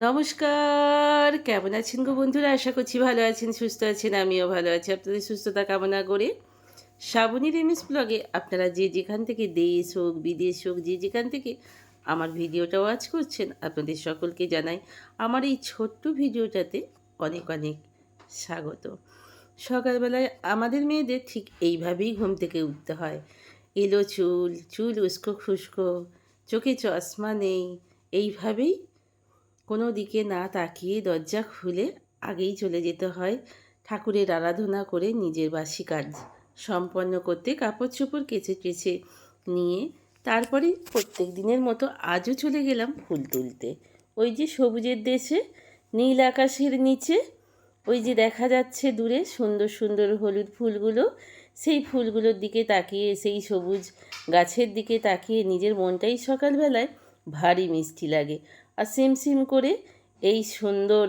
নমস্কার। কেমন আছেন গো বন্ধুরা? আশা করছি ভালো আছেন, সুস্থ আছেন, আমিও ভালো আছি। আপনাদের সুস্থতা কামনা করে শ্রাবণী রেমিস ব্লগে আপনারা যে যেখান থেকে দেশ হোক, বিদেশ হোক, যে যেখান থেকে আমার ভিডিওটা ওয়াচ করছেন, আপনাদের সকলকে জানাই আমার এই ছোট্ট ভিডিওটাতে অনেক অনেক স্বাগত। সকালবেলায় আমাদের মেয়েদের ঠিক এইভাবেই ঘুম থেকে উঠতে হয়। এলো চুল চুল উস্কো খুস্কো চোখে চশমা নেই, এইভাবেই কোনো দিকে না তাকিয়ে দরজা খুলে আগেই চলে যেতে হয় ঠাকুরের আরাধনা করে নিজের বাসি কাজ। সম্পন্ন করতে কাপড় চোপড় কেচে কেচে নিয়ে তারপরে প্রত্যেক দিনের মতো আজও চলে গেলাম ফুল তুলতে। ওই যে সবুজের দেশে, নীল আকাশের নিচে, ওই যে দেখা যাচ্ছে দূরে সুন্দর সুন্দর হলুদ ফুলগুলো, সেই ফুলগুলোর দিকে তাকিয়ে, সেই সবুজ গাছের দিকে তাকিয়ে নিজের মনটাই সকালবেলায় ভারী মিষ্টি লাগে। আর সিম সিম করে এই সুন্দর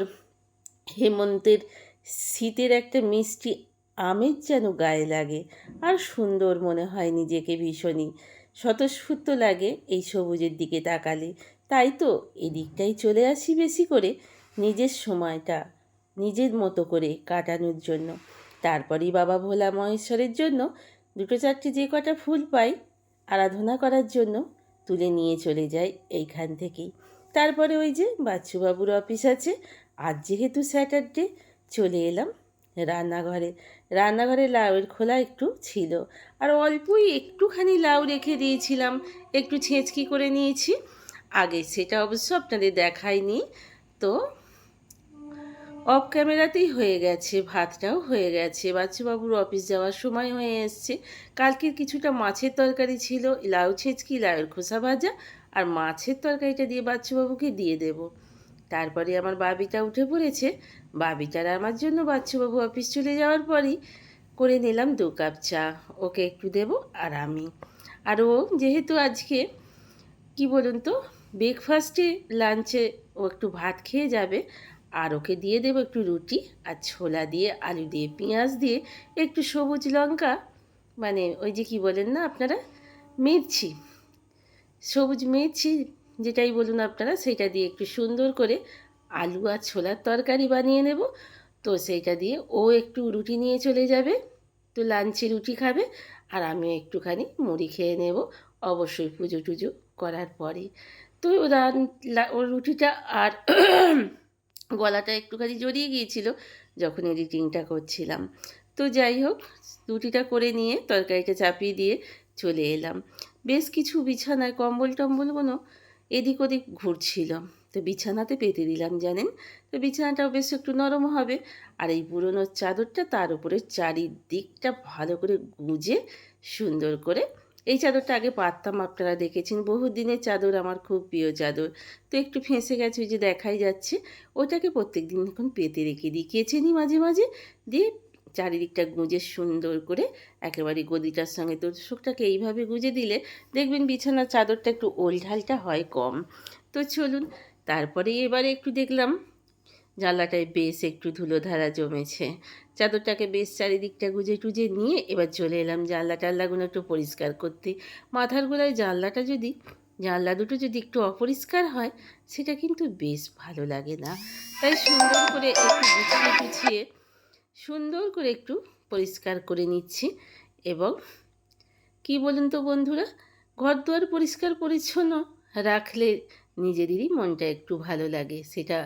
হেমন্তের শীতের একটা মিষ্টি আমের যেন গায়ে লাগে। আর সুন্দর মনে হয় নিজেকে ভীষণই। স্বতঃস্ফূর্ত লাগে এই সবুজের দিকে তাকালে। তাই তো এদিকটাই চলে আসি বেশি করে নিজের সময়টা, নিজের মতো করে কাটানোর জন্য। তারপরেই বাবা ভোলা মহেশ্বরের জন্য দুটো চারটে যে কটা ফুল পাই আরাধনা করার জন্য তুলে নিয়ে চলে যাই এইখান থেকেই। তারপরে ওই যে বাচ্চুবাবুর অফিস আছে। আজ যেহেতু স্যাটারডে চলে এলাম রান্নাঘরে। রান্নাঘরে লাউয়ের খোলা একটু ছিল। আর অল্পই একটুখানি লাউ রেখে দিয়েছিলাম। একটু ছেঁচকি করে নিয়েছি। আগে সেটা অবশ্য আপনাদের দেখায়নি তো অফ ক্যামেরাতেই হয়ে গেছে, ভাতটাও হয়ে গেছে। বাচ্চুবাবুর অফিস যাওয়ার সময় হয়ে এসছে। কালকের কিছুটা মাছের তরকারি ছিল, লাউ ছেঁচকি, লাউয়ের খোসা ভাজা আর মাছের তরকারিটা দিয়ে বাচ্চুবাবুকে দিয়ে দেব। তারপরে আমার বাবিটা উঠে পড়েছে। বাবিটার আমার জন্য বাচ্চুবাবু অফিস চলে যাওয়ার পরই করে নিলাম দু কাপ চা। ওকে একটু দেব আর আমি। আর ও যেহেতু আজকে, কি বলুন তো ব্রেকফাস্টে লাঞ্চে ও একটু ভাত খেয়ে যাবে আর ওকে দিয়ে দেবো একটু রুটি আর ছোলা দিয়ে আলু দিয়ে পেঁয়াজ দিয়ে একটু সবুজ লঙ্কা মানে ওই যে কি বলেন না আপনারা, মির্চি, সবুজ মির্চি যেটাই বলুন আপনারা সেটা দিয়ে একটু সুন্দর করে আলু আর ছোলার তরকারি বানিয়ে নেব। তো সেইটা দিয়ে ও একটু রুটি নিয়ে চলে যাবে, তো লাঞ্চে রুটি খাবে আর আমি একটুখানি মুড়ি খেয়ে নেব অবশ্যই পুজো টুজো করার পরে। তো ওর রুটিটা আর গলাটা একটুখানি জড়িয়ে গিয়েছিল যখন এডিটিংটা করছিলাম। তো যাই হোক, রুটিটা করে নিয়ে তরকারিটা চাপিয়ে দিয়ে চলে এলাম। বেশ কিছু বিছানায় কম্বল টম্বলগুলো এদিক ওদিক ঘুরছিল। তো বিছানাতে পেতে দিলাম, জানেন? তো বিছানাটাও বেশ একটু নরম হবে। আর এই পুরনো চাদরটা তার উপরে চারিদিকটা ভালো করে গুঁজে সুন্দর করে এই চাদরটা আগে পারতাম, আপনারা দেখেছেন। বহু দিনের চাদর আমার খুব প্রিয় চাদর। তো একটু ফেঁসে গেছে, ওই যে দেখাই যাচ্ছে। ওটাকে প্রত্যেক দিন এখন পেতে রেখে দিই। কেচে নিই মাঝে মাঝে, দিয়ে চারিদিকটা গুঁজে সুন্দর করে একেবারে গদিটার সঙ্গে তোষকটাকে এইভাবে গুঁজে দিলে দেখবেন বিছানার চাদরটা একটু ওলঢালটা হয় কম। তো চলুন, তারপরে এবারে একটু দেখলাম জানলাটায় বেশ একটু ধুলো ধারা জমেছে। চাদরটাকে বেশ চারিদিকটা গুজে টুজে নিয়ে এবার চলে এলাম জানলা টাল্লাগুলো একটু পরিষ্কার করতে। মাথার গোলায় জানলাটা যদি, জানলা দুটো যদি একটু অপরিষ্কার হয়, সেটা কিন্তু বেশ ভালো লাগে না। তাই সুন্দর করে একটু গুছিয়ে গুছিয়ে, সুন্দর করে একটু পরিষ্কার করে নিচ্ছি এবং কি বলুন তো বন্ধুরা ঘর দুয়ার পরিষ্কার পরিচ্ছন্ন রাখলে নিজেদেরই মনটা একটু ভালো লাগে। সেটা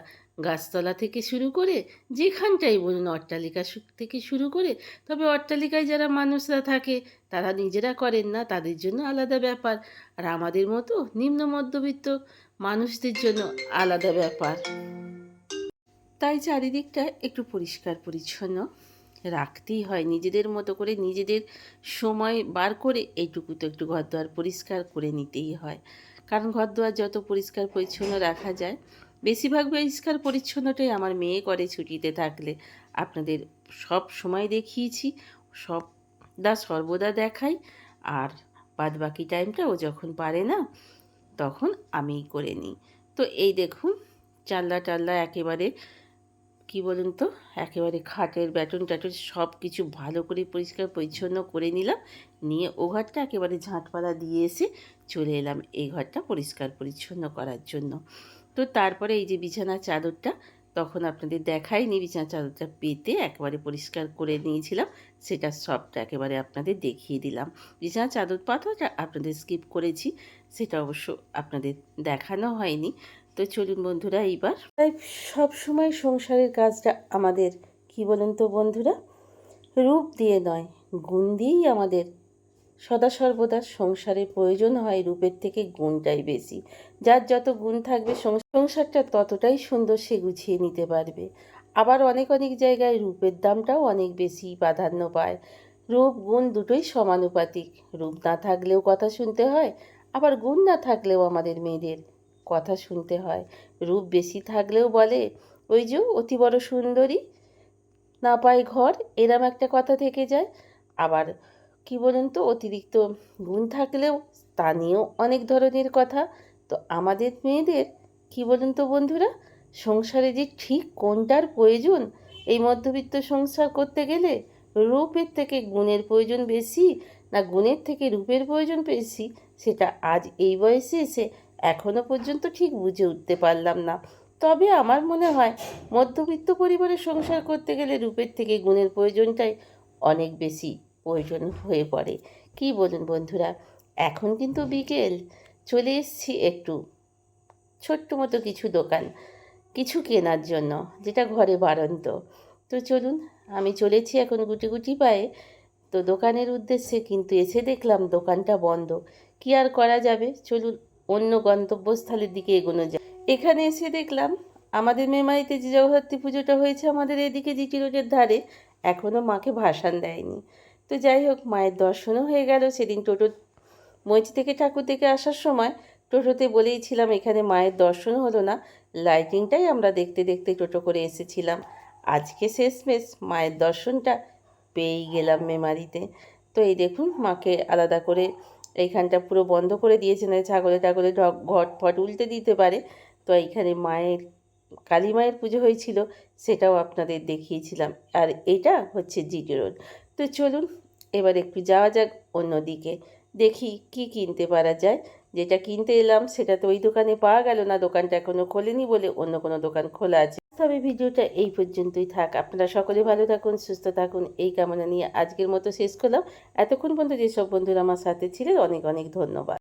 গাছতলা থেকে শুরু করে যেখানটাই বলুন অট্টালিকা থেকে শুরু করে, তবে অট্টালিকায় যারা মানুষরা থাকে, তারা নিজেরা করেন না, তাদের জন্য আলাদা ব্যাপার। আর আমাদের মতো নিম্ন মধ্যবিত্ত মানুষদের জন্য আলাদা ব্যাপার। তাই চারিদিকটা একটু পরিষ্কার পরিচ্ছন্ন রাখতেই হয়। নিজেদের মতো করে নিজেদের সময় বার করে এইটুকু তো একটু ঘর দুয়ার পরিষ্কার করে নিতেই হয়। কারণ ঘর দুয়ার যত পরিষ্কার পরিচ্ছন্ন রাখা যায় বেশিরভাগ পরিষ্কার পরিচ্ছন্নটাই আমার মেয়ে করে ছুটিতে থাকলে। আপনাদের সব সময় দেখিয়েছি, সব দা সর্বদা দেখাই আর বাদ বাকি টাইমটা ও যখন পারে না, তখন আমিই করে নিই। তো এই দেখুন, চাল্লা টাল্লা একেবারে, কি বলুন তো, একেবারে খাটের ব্যাটন ট্যাটন সব কিছু ভালো করে পরিষ্কার পরিচ্ছন্ন করে নিলাম, নিয়ে ও ঘরটা একেবারে ঝাঁটপালা দিয়ে এসে চলে এলাম এই ঘরটা পরিষ্কার পরিচ্ছন্ন করার জন্য। তো তারপরে এই যে বিছানার চাদরটা, তখন আপনাদের দেখাইনি, বিছানার চাদরটা পেতে একেবারে পরিষ্কার করে নিয়েছিলাম, সেটা সবটা একেবারে আপনাদের দেখিয়ে দিলাম। বিছানার চাদর পাতাটা আপনাদের স্কিপ করেছি, সেটা অবশ্য আপনাদের দেখানো হয়নি। তো চলুন বন্ধুরা, এইবার তাই সব সময় সংসারের কাজটা আমাদের, কি বলেন তো বন্ধুরা? রূপ দিয়ে নয়, গুণ দিয়েই আমাদের সদা সর্বদা সংসারে প্রয়োজন হয় রূপের থেকে গুণটাই বেশি। যার যত গুণ থাকবে সংসারটা ততটাই সুন্দর সে গুছিয়ে নিতে পারবে। আবার অনেক অনেক জায়গায় রূপের দামটাও অনেক বেশি প্রাধান্য পায়। রূপ, গুণ দুটোই সমানুপাতিক। রূপ না থাকলেও কথা শুনতে হয়, আবার গুণ না থাকলেও আমাদের মেয়েদের কথা শুনতে হয়। রূপ বেশি থাকলেও বলে, ওই যে অতি বড় সুন্দরী, না পায় ঘর, এরম একটা কথা থেকে যায়। আবার কি বলুন তো, অতিরিক্ত গুণ থাকলেও তা নিয়েও অনেক ধরনের কথা। তো আমাদের মেয়েদের, কি বলুন তো বন্ধুরা, সংসারে যে ঠিক কোনটার প্রয়োজন, এই মধ্যবিত্ত সংসার করতে গেলে রূপের থেকে গুণের প্রয়োজন বেশি না গুণের থেকে রূপের প্রয়োজন বেশি? সেটা আজ এই বয়সে এসে এখনও পর্যন্ত ঠিক বুঝে উঠতে পারলাম না। তবে আমার মনে হয়, মধ্যবিত্ত পরিবারের সংসার করতে গেলে রূপের থেকে গুণের প্রয়োজনটাই অনেক বেশি। প্রয়োজন হয়ে পড়ে। কি বলুন বন্ধুরা? এখন কিন্তু বিকেল। চলে এসেছি একটু ছোট্ট মতো কিছু দোকান, কিছু কেনার জন্য, যেটা ঘরে বাড়ন্ত। তো চলুন, আমি চলেছি এখন গুটি গুটি পায়ে। তো দোকানের উদ্দেশ্যে কিন্তু এসে দেখলাম দোকানটা বন্ধ। কি আর করা যাবে? চলুন, অন্য গন্তব্যস্থলের দিকে এগোনো যায় এখানে এসে দেখলাম, আমাদের মেমারিতে যে জগদ্ধাত্রী পুজোটা হয়েছে আমাদের এদিকে জিটি রোডের ধারে এখনও মাকে ভাসান দেয়নি। তো যাই হোক, মায়ের দর্শনও হয়ে গেল। সেদিন টোটো মৈচি থেকে ঠাকুর থেকে আসার সময় টোটোতে বলেইছিলাম, এখানে মায়ের দর্শন হলো না। লাইটিংটাই আমরা দেখতে দেখতে টোটো করে এসেছিলাম। আজকে শেষমেশ মায়ের দর্শনটা পেয়েই গেলাম মেমারিতে। তো এই দেখুন, মাকে আলাদা করে এইখানটা পুরো বন্ধ করে দিয়েছে, না ছাগলে টাগলে ঢক, ঘট ফট উল্টে দিতে পারে। তো এইখানে মায়ের, কালী মায়ের পুজো হয়েছিল, সেটাও আপনাদের দেখিয়েছিলাম। আর এটা হচ্ছে জিটি রোড। তো চলুন, এবার একটু যাওয়া যাক অন্যদিকে। দেখি কি কিনতে পারা যায়। যেটা কিনতে এলাম, সেটা তো ওই দোকানে পাওয়া গেল না, দোকানটা এখনও খোলেনি বলে অন্য কোনো দোকান খোলা আছে। তবে ভিডিওটা এই পর্যন্তই থাক। আপনারা সকলে ভালো থাকুন, সুস্থ থাকুন, এই কামনা নিয়ে আজকের মতো শেষ করলাম। এতক্ষণ পর্যন্ত যেসব বন্ধুরা আমার সাথে ছিলেন, অনেক অনেক ধন্যবাদ।